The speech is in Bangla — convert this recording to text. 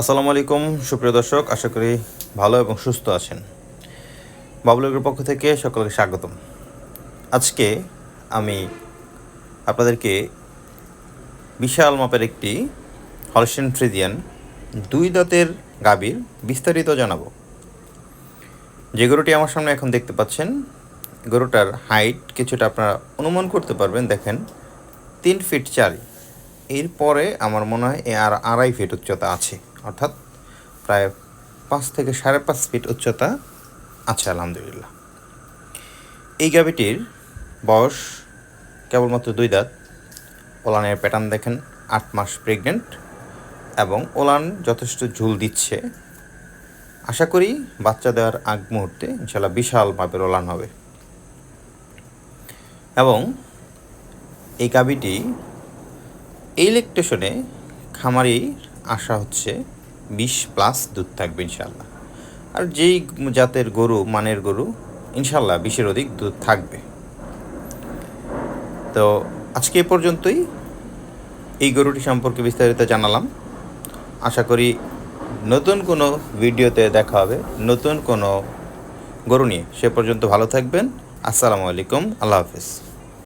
আসসালামু আলাইকুম, সুপ্রিয় দর্শক, আশা করি ভালো এবং সুস্থ আছেন। বাবুলের পক্ষ থেকে সকলকে স্বাগতম। আজকে আমি আপনাদেরকে বিশাল মাপের একটি হলস্টেন ফ্রিজিয়ান দুই দাঁতের গাভীর বিস্তারিত জানাব। যে গরুটি আমার সামনে এখন দেখতে পাচ্ছেন, গরুটার হাইট কিছুটা আপনারা অনুমান করতে পারবেন। দেখেন, তিন ফিট চারি। এরপরে আমার মনে হয় আর আড়াই ফিট উচ্চতা আছে। অর্থাৎ প্রায় পাঁচ থেকে সাড়ে পাঁচ ফিট উচ্চতা আছে, আলহামদুলিল্লাহ। এই গাভিটির বয়স কেবলমাত্র দুই দাঁত। ওলানের প্যাটার্ন দেখেন, আট মাস প্রেগনেন্ট এবং ওলান যথেষ্ট ঝুল দিচ্ছে। আশা করি বাচ্চা দেওয়ার আগ মুহূর্তে ইনশাল্লাহ বিশাল মাপের ওলান হবে। এবং এই গাভিটি এই ইলেকট্রেশনে খামারির আশা হচ্ছে বিশ প্লাস দুধ থাকবে ইনশাল্লাহ আর যেই জাতের গরু, মানের গরু ইনশাল্লাহ বিশের অধিক দুধ থাকবে। তো আজকে এ পর্যন্তই। এই গরুটি সম্পর্কে বিস্তারিত জানালাম। আশা করি নতুন কোনো ভিডিওতে দেখা হবে, নতুন কোনো গরু নিয়ে। সে পর্যন্ত ভালো থাকবেন। আসসালামু আলাইকুম। আল্লাহ হাফিজ।